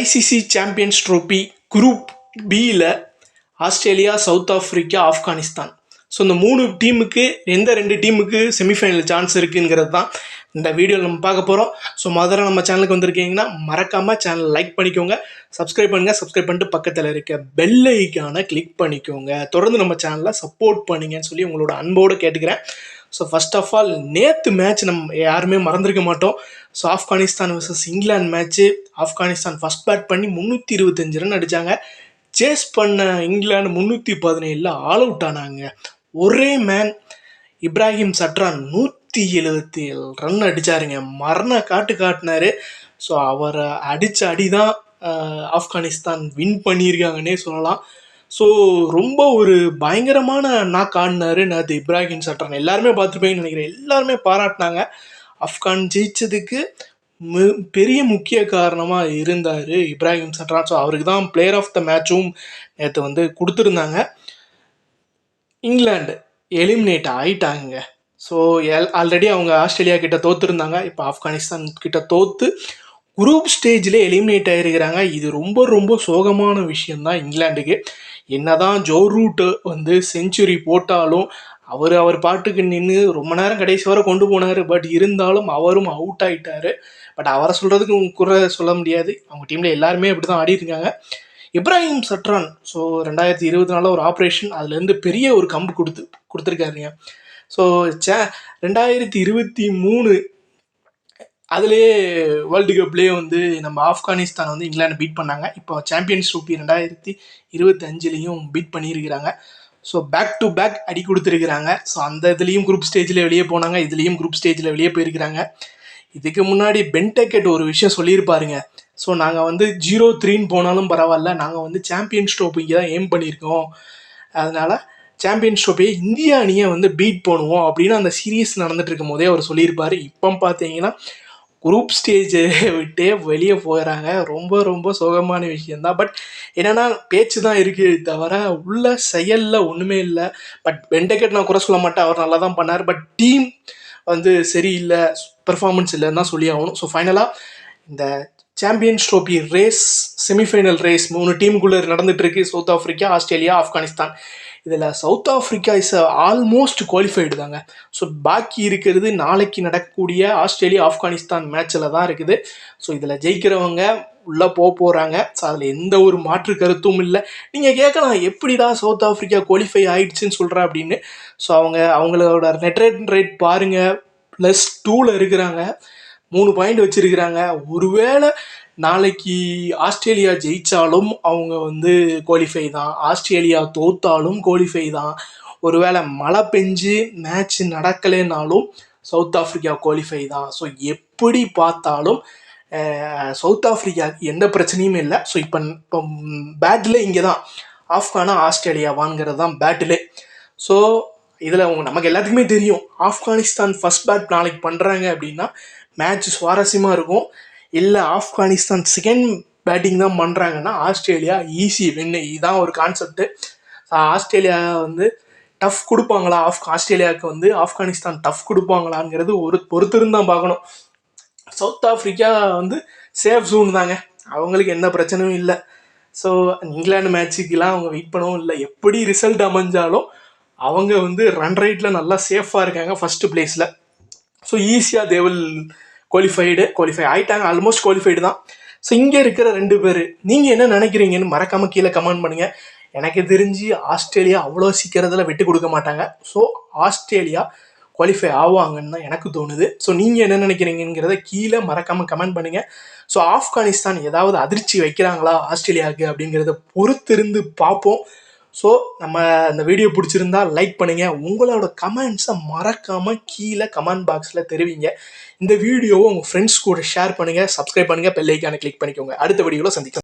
ICC champions trophy group பியில் Australia South Africa Afghanistan. So இந்த மூணு டீமுக்கு எந்த ரெண்டு டீமுக்கு செமிஃபைனல் சான்ஸ் இருக்குங்கிறது தான் இந்த வீடியோவில் நம்ம பார்க்க போகிறோம் ஸோ முதல்ல நம்ம சேனலுக்கு வந்திருக்கீங்கன்னா மறக்காமல் சேனல் லைக் பண்ணிக்கோங்க. சப்ஸ்கிரைப் பண்ணுங்கள் சப்ஸ்கிரைப் பண்ணிட்டு பக்கத்தில் இருக்க பெல் ஐக்கானை கிளிக் பண்ணிக்கோங்க. தொடர்ந்து நம்ம சேனலை சப்போர்ட் பண்ணுங்கன்னு சொல்லி உங்களோட அன்போடு கேட்டுக்கிறேன். ஸோ ஃபர்ஸ்ட் ஆஃப் ஆல் நேற்று மேட்ச் நம்ம யாருமே மறந்துருக்க மாட்டோம். So Afghanistan versus England match Afghanistan first bat பண்ணி முந்நூற்றி இருபத்தஞ்சு ரன் அடித்தாங்க சேஸ் பண்ண இங்கிலாந்து முந்நூற்றி பதினேழில் ஆல் அவுட் ஆனாங்க. ஒரே மேன் இப்ராஹிம் சட்ரான் நூற்றி எழுபத்தி ஏழு ரன் அடித்தாருங்க மரண காட்டு காட்டினாரு. ஸோ அவரை அடித்த அடி தான் ஆப்கானிஸ்தான் வின் பண்ணியிருக்காங்கன்னே சொல்லலாம். ஸோ ரொம்ப ஒரு பயங்கரமான நாக் ஆடினாரு நது இப்ராஹிம் சட்டன் எல்லாருமே பார்த்துருப்பீங்கன்னு நினைக்கிறேன். எல்லாருமே பாராட்டினாங்க. ஆப்கான் ஜெயிச்சதுக்கு மு பெரிய முக்கிய காரணமாக இருந்தார் இப்ராஹிம் சட்ரான் ஸோ அவருக்கு தான் பிளேயர் ஆஃப் த மேட்சும் நேற்று வந்து கொடுத்துருந்தாங்க. இங்கிலாந்து எலிமினேட் ஆகிட்டாங்க ஸோ எல் ஆல்ரெடி அவங்க ஆஸ்திரேலியா கிட்ட தோத்துருந்தாங்க. இப்போ ஆப்கானிஸ்தான் கிட்ட தோற்று குரூப் ஸ்டேஜில் எலிமினேட் ஆகிருக்கிறாங்க இது ரொம்ப ரொம்ப சோகமான விஷயந்தான் இங்கிலாண்டுக்கு என்னதான் ஜோ ரூட்டு வந்து செஞ்சுரி போட்டாலும் அவர் அவர் பாட்டுக்கு நின்று ரொம்ப நேரம் கடைசி வரை கொண்டு போனார். பட் இருந்தாலும் அவரும் அவுட் ஆகிட்டார் பட் அவரை சொல்கிறதுக்கு குறை சொல்ல முடியாது. அவங்க டீமில் எல்லாருமே அப்படி தான் ஆடிருக்காங்க இப்ராஹிம் சட்ரான் ஸோ ரெண்டாயிரத்தி இருபத்தி நாலில் ஒரு ஆப்ரேஷன் அதுலேருந்து பெரிய ஒரு கம்பு கொடுத்து கொடுத்துருக்காருங்க. ஸோ சே ரெண்டாயிரத்தி இருபத்தி மூணு அதுலேயே வேர்ல்டு கப்லேயே வந்து நம்ம ஆப்கானிஸ்தான் வந்து இங்கிலாந்து பீட் பண்ணாங்க. இப்போ சாம்பியன்ஸ் ட்ரோஃபி ரெண்டாயிரத்தி இருபத்தி அஞ்சுலேயும் பீட் பண்ணியிருக்கிறாங்க. ஸோ பேக் டு பேக் அடி கொடுத்துருக்குறாங்க. ஸோ அந்த இதுலேயும் குரூப் ஸ்டேஜில் வெளியே போனாங்க. இதுலேயும் குரூப் ஸ்டேஜில் வெளியே போயிருக்கிறாங்க. இதுக்கு முன்னாடி பென்டெக்கெட் ஒரு விஷயம் சொல்லியிருப்பாருங்க. ஸோ நாங்கள் வந்து ஜீரோ த்ரீன்னு போனாலும் பரவாயில்ல. நாங்கள் வந்து சாம்பியன்ஸ் ட்ரோஃபிக்கு தான் ஏம் பண்ணியிருக்கோம். அதனால் சாம்பியன்ஸ் ட்ரோஃபியை இந்திய அணியை வந்து பீட் பண்ணுவோம் அப்படின்னு அந்த சீரீஸ் நடந்துட்டு இருக்கும் போதே அவர் சொல்லியிருப்பார். இப்போ பார்த்தீங்கன்னா குரூப் ஸ்டேஜை விட்டே வெளியே போயிடறாங்க ரொம்ப ரொம்ப சோகமான விஷயந்தான் பட் என்னென்னா பேச்சு தான் இருக்குது தவிர உள்ள செயலில் ஒன்றுமே இல்லை. பட் வெண்டகேட் நான் குறை சொல்ல மாட்டேன். அவர் நல்லா தான் பண்ணார். பட் டீம் வந்து சரியில்லை. பெர்ஃபார்மன்ஸ் இல்லைன்னு தான் சொல்லி ஆகணும் ஸோ ஃபைனலாக இந்த champions trophy race semifinal race மூணு டீமுக்குள்ளே நடந்துட்டு இருக்கு. சவுத் ஆஃப்ரிக்கா ஆஸ்திரேலியா ஆப்கானிஸ்தான் இதில் South Africa is almost qualified தாங்க. ஸோ பாக்கி இருக்கிறது நாளைக்கு நடக்கக்கூடிய ஆஸ்திரேலியா ஆப்கானிஸ்தான் மேட்ச்சில் தான் இருக்குது. ஸோ இதில் ஜெயிக்கிறவங்க உள்ளே போக போகிறாங்க ஸோ அதில் எந்த ஒரு மாற்று கருத்தும் இல்லை. நீங்கள் கேட்கலாம் எப்படிடா சவுத் ஆஃப்ரிக்கா குவாலிஃபை ஆயிடுச்சுன்னு சொல்கிற அப்படின்னு. ஸோ அவங்க அவங்களோட நெட் ரேட் ரேட் பாருங்கள் ப்ளஸ் டூவில் இருக்கிறாங்க. மூணு பாயிண்ட் வச்சுருக்கிறாங்க. ஒருவேளை நாளைக்கு ஆஸ்திரேலியா ஜெயித்தாலும் அவங்க வந்து குவாலிஃபை தான். ஆஸ்திரேலியா தோத்தாலும் குவாலிஃபை தான். ஒருவேளை மழை பெஞ்சு மேட்ச் நடக்கலைனாலும் சவுத் ஆஃப்ரிக்கா குவாலிஃபை தான். ஸோ எப்படி பார்த்தாலும் சவுத் ஆஃப்ரிக்காவுக்கு எந்த பிரச்சனையும் இல்லை. ஸோ இப்போ இப்போ பேட்டில் இங்கே தான். ஆப்கானா ஆஸ்திரேலியாவாங்கிறது தான் பேட்டிலே ஸோ இதில் அவங்க நமக்கு எல்லாத்துக்குமே தெரியும். ஆப்கானிஸ்தான் ஃபஸ்ட் பேட் நாளைக்கு பண்ணுறாங்க அப்படின்னா மேட்ச் சுவாரஸ்யமாக இருக்கும். இல்லை ஆப்கானிஸ்தான் செகண்ட் பேட்டிங் தான் பண்ணுறாங்கன்னா ஆஸ்திரேலியா ஈஸி வின்னு இதுதான் ஒரு கான்செப்ட்டு ஆஸ்திரேலியா வந்து டஃப் கொடுப்பாங்களா? ஆஃப் ஆஸ்திரேலியாவுக்கு வந்து ஆப்கானிஸ்தான் டஃப் கொடுப்பாங்களாங்கிறது ஒரு பொறுத்திருந்து தான் பார்க்கணும். சவுத் ஆஃப்ரிக்கா வந்து சேஃப் ஜூன் தாங்க. அவங்களுக்கு எந்த பிரச்சனையும் இல்லை. ஸோ இங்கிலாந்து மேட்சுக்கெலாம் அவங்க வெயிட் பண்ணவும் இல்லை. எப்படி ரிசல்ட் அமைஞ்சாலும் அவங்க வந்து ரன் ரைட்டில் நல்லா சேஃபாக இருக்காங்க ஃபஸ்ட்டு பிளேஸில் ஸோ ஈஸியாக தேவல் குவாலிஃபைடு குவாலிஃபை ஆகிட்டாங்க ஆல்மோஸ்ட் குவாலிஃபைடு தான். ஸோ இங்கே இருக்கிற ரெண்டு பேர் நீங்கள் என்ன நினைக்கிறீங்கன்னு மறக்காமல் கீழே கமெண்ட் பண்ணுங்கள் எனக்கு தெரிஞ்சு ஆஸ்திரேலியா அவ்வளோ சீக்கிரத்தில் விட்டு கொடுக்க மாட்டாங்க. ஸோ ஆஸ்திரேலியா குவாலிஃபை ஆவாங்கன்னு தான் எனக்கு தோணுது. ஸோ நீங்கள் என்ன நினைக்கிறீங்கிறத கீழே மறக்காமல் கமெண்ட் பண்ணுங்கள் ஸோ ஆப்கானிஸ்தான் ஏதாவது அதிர்ச்சி வைக்கிறாங்களா ஆஸ்திரேலியாவுக்கு அப்படிங்கிறத பொறுத்திருந்து பார்ப்போம். ஸோ நம்ம இந்த வீடியோ பிடிச்சிருந்தா லைக் பண்ணுங்கள் உங்களோட கமெண்ட்ஸை மறக்காமல் கீழே கமெண்ட் பாக்ஸில் தெரிவிங்க. இந்த வீடியோவை உங்கள் ஃப்ரெண்ட்ஸ் கூட ஷேர் பண்ணுங்கள் சப்ஸ்கிரைப் பண்ணுங்கள் பெல்லைக்கான கிளிக் பண்ணிக்கோங்க. அடுத்த வீடியோவில் சந்திக்கலாம்.